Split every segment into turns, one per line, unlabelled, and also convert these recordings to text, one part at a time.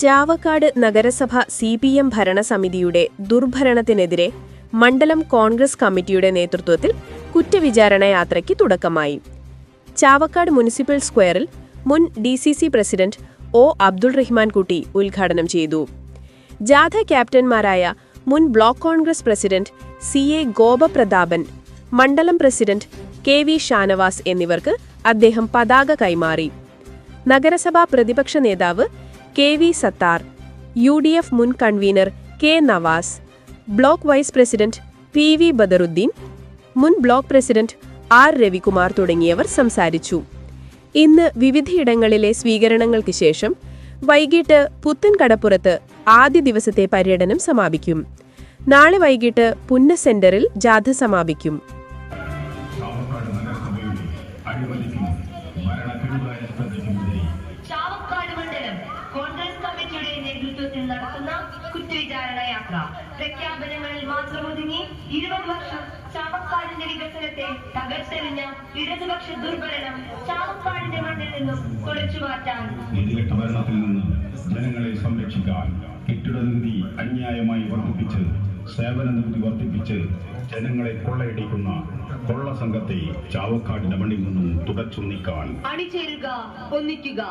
Chavakkad നഗരസഭ C P M ഭരണസമിതിയുടെ ദുർഭരണത്തിനെതിരെ മണ്ഡലം കോൺഗ്രസ് കമ്മിറ്റിയുടെ നേതൃത്വത്തിൽ കുറ്റവിചാരണ യാത്രയ്ക്ക് തുടക്കമായി. ചാവക്കാട് മുനിസിപ്പൽ സ്ക്വയറിൽ മുൻ D C C president O Abdul Rahman Kutty ഉദ്ഘാടനം ചെയ്തു. ജാഥ ക്യാപ്റ്റന്മാരായ മുൻ block Congress president C A Gopaprathapan മണ്ഡലം പ്രസിഡന്റ് കെ വി ഷാനവാസ് എന്നിവർക്ക് അദ്ദേഹം പതാക കൈമാറി. നഗരസഭാ പ്രതിപക്ഷ നേതാവ് K V Sathar U D F മുൻ convener K Navas block vice president P V Badaruddin മുൻ ബ്ലോക്ക് പ്രസിഡന്റ് ആർ രവികുമാർ തുടങ്ങിയവർ സംസാരിച്ചു. ഇന്ന് വിവിധയിടങ്ങളിലെ സ്വീകരണങ്ങൾക്ക് ശേഷം വൈകിട്ട് പുത്തൻകടപ്പുറത്ത് ആദ്യ ദിവസത്തെ പര്യടനം സമാപിക്കും. നാളെ വൈകിട്ട് പുന്ന സെന്ററിൽ ജാഥ സമാപിക്കും.
കുറ്റവിചാരണ യാത്ര. പ്രഖ്യാപനങ്ങളിൽ മാത്രം ഒതുങ്ങി ഇരുപത് വർഷം ചാവക്കാടിന്റെ വികസനത്തെ തകർത്തെറിഞ്ഞ ഇടതുപക്ഷ ദുർഭരണം ചാവക്കാടിന്റെ മണ്ണിൽ നിന്നും തുടച്ചു മാറ്റാൻ.
ഭരണത്തിൽ നിന്ന് ജനങ്ങളെ സംരക്ഷിക്കാൻ കെട്ടിട നികുതി അന്യായമായി വർദ്ധിപ്പിച്ച് സേവന നികുതി വർദ്ധിപ്പിച്ച് ജനങ്ങളെ കൊള്ളയടിക്കുന്ന കൊള്ള സംഘത്തെ ചാവക്കാടിന്റെ മണ്ണിൽ നിന്നും തുടച്ചു നീക്കാൻ.
അണിചേരുക ഒന്നിക്കുക.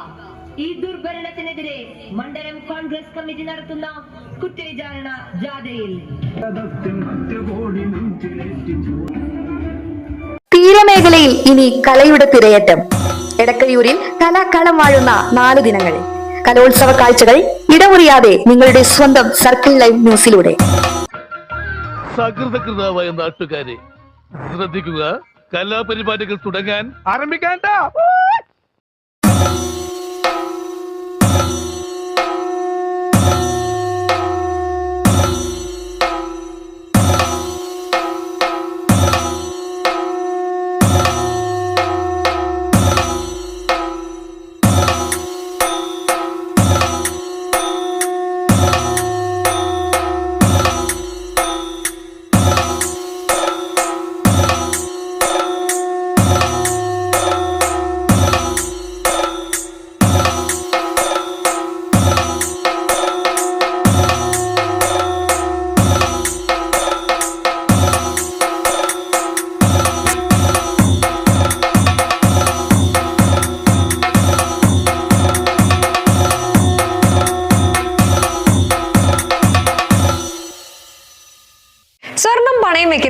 ഈ ദുർഭരണത്തിനെതിരെ മണ്ഡലം കോൺഗ്രസ് കമ്മിറ്റി നടത്തുന്ന കുറ്റവിചാരണ ജാഥയിൽ.
തീരമേഖലയിൽ ഇനി കലയുടെ തിരയറ്റം. എടക്കഴിയൂരിൽ കലാകാലം വാഴുന്ന നാല് ദിനങ്ങൾ. കലോത്സവ കാഴ്ചകൾ ഇടമുറിയാതെ നിങ്ങളുടെ സ്വന്തം സർക്കിൾ ലൈവ് ന്യൂസിലൂടെ
സകൃതകൃതാവായ നാട്ടുകാരെ ശ്രദ്ധിക്കുക. കലാപരിപാടികൾ തുടങ്ങാൻ ആരംഭിക്കാൻ